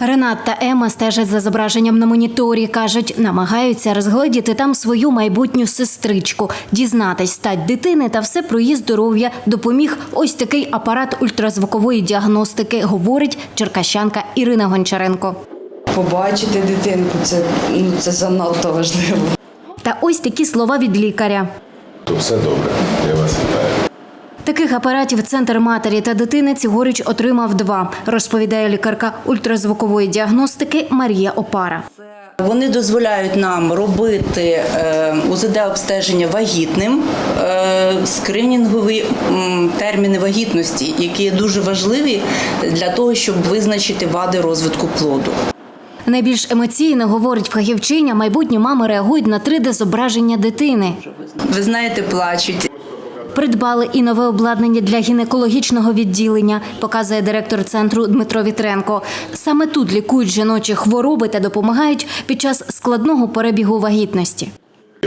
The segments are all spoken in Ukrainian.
Ренат та Ема стежать за зображенням на моніторі. кажуть, намагаються розгледіти там свою майбутню сестричку, дізнатись стать дитини та все про її здоров'я допоміг ось такий апарат ультразвукової діагностики, говорить черкащанка Ірина Гончаренко. Побачити дитинку це, ну, це занадто важливо. Та ось такі слова від лікаря. То все добре. Таких апаратів центр матері та дитини цьогоріч отримав два, розповідає лікарка ультразвукової діагностики Марія Опара. Вони дозволяють нам робити е, УЗД-обстеження вагітним, е, скринінгові терміни вагітності, які є дуже важливі для того, щоб визначити вади розвитку плоду. Найбільш емоційно говорить фахівчиня, майбутні мами реагують на 3D-зображення дитини. Ви знаєте, плачуть. Придбали і нове обладнання для гінекологічного відділення, показує директор центру Дмитро Вітренко. Саме тут лікують жіночі хвороби та допомагають під час складного перебігу вагітності.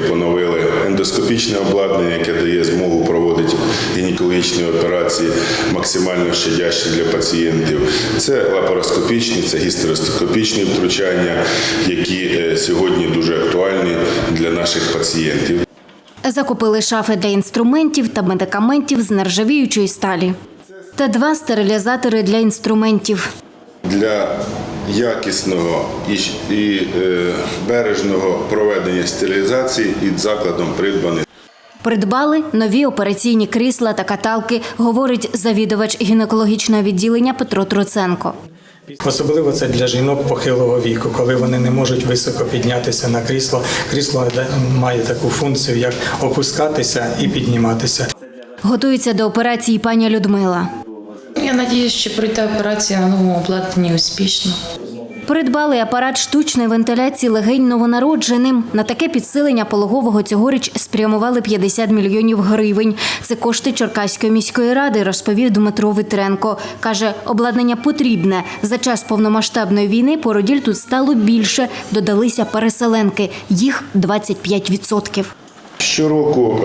Поновили ендоскопічне обладнання, яке дає змогу проводити гінекологічні операції максимально щадящі для пацієнтів. Це лапароскопічні, це гістероскопічні втручання, які е, сьогодні дуже актуальні для наших пацієнтів. Закупили шафи для інструментів та медикаментів з нержавіючої сталі. Та два стерилізатори для інструментів. Для якісного і, і е, бережного проведення стерилізації під закладом придбаних Придбали нові операційні крісла та каталки, говорить завідувач гінекологічного відділення Петро Троценко. Особливо це для жінок похилого віку, коли вони не можуть високо піднятися на крісло. Крісло має таку функцію, як опускатися і підніматися. Готується до операції пані Людмила. Я сподіваюся, що пройде операція на новому обладнанні успішно. Придбали апарат штучної вентиляції легень новонародженим. На таке підсилення пологового цьогоріч спрямували 50 мільйонів гривень. Це кошти Черкаської міської ради, розповів Дмитро Витренко. Каже, обладнання потрібне. За час повномасштабної війни породіль тут стало більше. Додалися переселенки. Їх 25%. Щороку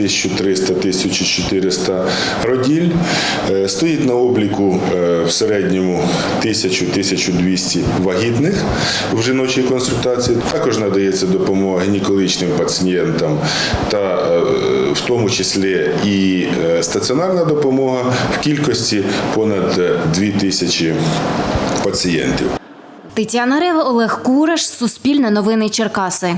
1300-1400 роділь. Е, Стоїть на обліку е, в середньому 1000-1200 вагітних в жіночій консультації. Також надається допомога гінекологічним пацієнтам та е, в тому числі і стаціонарна допомога в кількості понад е, 2000 пацієнтів. Тетяна Рева, Олег Кураш, Суспільне новини Черкаси.